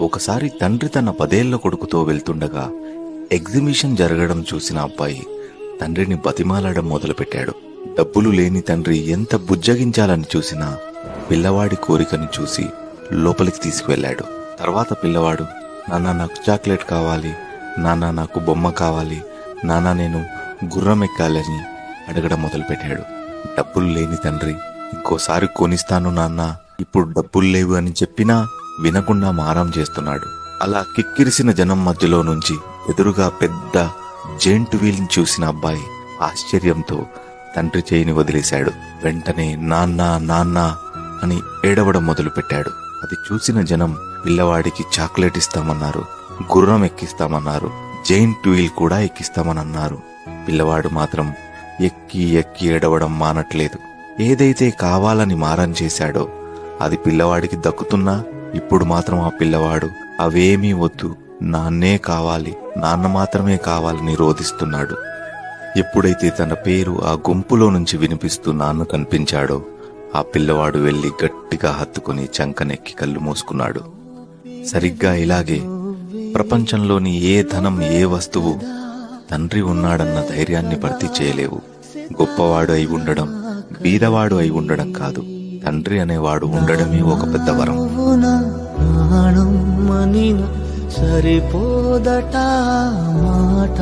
ఒకసారి తండ్రి తన పదేళ్ళ కొడుకుతో వెళ్తుండగా ఎగ్జిబిషన్ జరగడం చూసిన అబ్బాయి తండ్రిని బతిమాలడం మొదలుపెట్టాడు. డబ్బులు లేని తండ్రి ఎంత బుజ్జగించాలని చూసినా పిల్లవాడి కోరికని చూసి లోపలికి తీసుకువెళ్ళాడు. తర్వాత పిల్లవాడు నాన్న నాకు చాక్లెట్ కావాలి. నాన్న నాకు బొమ్మ కావాలి. నాన్న నేను గుర్రం ఎక్కాలని అడగడం మొదలుపెట్టాడు. డబ్బులు లేని తండ్రి ఇంకోసారి కొనిస్తాను నాన్న. ఇప్పుడు డబ్బులు లేవు అని చెప్పినా వినకుండా మారం చేస్తున్నాడు. అలా కిక్కిరిసిన జనం మధ్యలో నుంచి ఎదురుగా పెద్ద జెంట్ వీల్ చూసిన అబ్బాయి ఆశ్చర్యంతో తండ్రి చేయిని వదిలేశాడు. వెంటనే నాన్న నాన్న అని ఏడవడం మొదలుపెట్టాడు. అది చూసిన జనం పిల్లవాడికి చాక్లెట్ ఇస్తామన్నారు గుర్రం ఎక్కిస్తామన్నారు జైంట్ వీల్ కూడా ఎక్కిస్తామని అన్నారు పిల్లవాడు మాత్రం ఎక్కి ఎక్కి ఏడవడం మానట్లేదు. ఏదైతే కావాలని మారం చేశాడో అది పిల్లవాడికి దక్కుతున్నా ఇప్పుడు మాత్రం ఆ పిల్లవాడు అవేమీ వద్దు. నాన్నే కావాలి. నాన్న మాత్రమే కావాలని రోధిస్తున్నాడు ఎప్పుడైతే తన పేరు ఆ గుంపులో నుంచి వినిపిస్తూ నాన్న కనిపించాడో ఆ పిల్లవాడు వెళ్ళి గట్టిగా హత్తుకుని చంకనెక్కి కళ్ళు మూసుకున్నాడు. సరిగ్గా ఇలాగే ప్రపంచంలోని ఏ ధనం ఏ వస్తువు తండ్రి ఉన్నాడన్న ధైర్యాన్ని భర్తీ చేయలేవు. గొప్పవాడు అయి ఉండడం బీదవాడు అయి ఉండడం కాదు. తండ్రి అనేవాడు ఉండడమే ఒక పెద్ద వరం. సరిపోదట మాట.